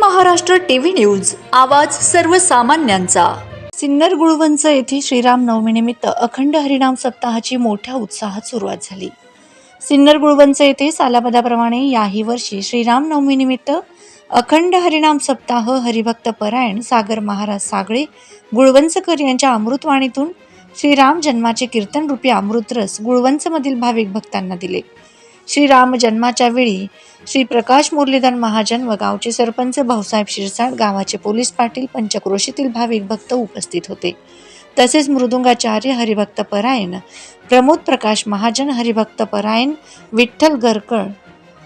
Maharashtra TV news. आवाज सर्वसामान्यांचा. सिन्नर गुळवंच येथे श्रीराम नवमीनिमित्त अखंड हरिनाम सप्ताहाची मोठ्या उत्साहात सुरुवात झाली. सिन्नर गुळवंच येथे सालापदाप्रमाणे याही वर्षी श्रीराम नवमीनिमित्त अखंड हरिनाम सप्ताह हरिभक्त परायण सागर महाराज सागळे गुळवंचकर यांच्या अमृतवाणीतून श्रीराम जन्माचे कीर्तन रूपी अमृतरस गुळवंचमधील भाविक भक्तांना दिले. श्रीराम जन्माच्या वेळी श्री प्रकाश मुरलीधर महाजन व गावचे सरपंच भाऊसाहेब शिरसाट गावाचे पोलीस पाटील पंचक्रोशीतील भाविक भक्त उपस्थित होते. तसेच मृदुंगाचार्य हरिभक्त परायण प्रमोद प्रकाश महाजन हरिभक्त परायण विठ्ठल गरकळ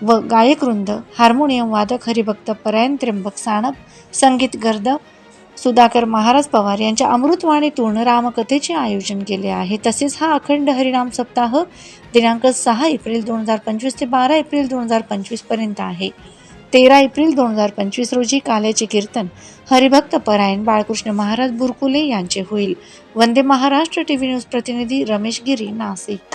व गायकवृंद हार्मोनियम वादक हरिभक्त परायण त्र्यंबक साणप संगीत गर्द सुधाकर महाराज पवार यांच्या अमृतवाणीतून रामकथेचे आयोजन केले आहे. तसेच हा अखंड हरिनाम सप्ताह दिनांक सहा एप्रिल दोन हजार पंचवीस ते बारा एप्रिल दोन हजार पंचवीसपर्यंत आहे. तेरा एप्रिल दोन हजार पंचवीस रोजी काल्याचे कीर्तन हरिभक्त परायण बाळकृष्ण महाराज बुरकुले यांचे होईल. वंदे महाराष्ट्र टीव्ही न्यूज प्रतिनिधी रमेश गिरी नाशिक.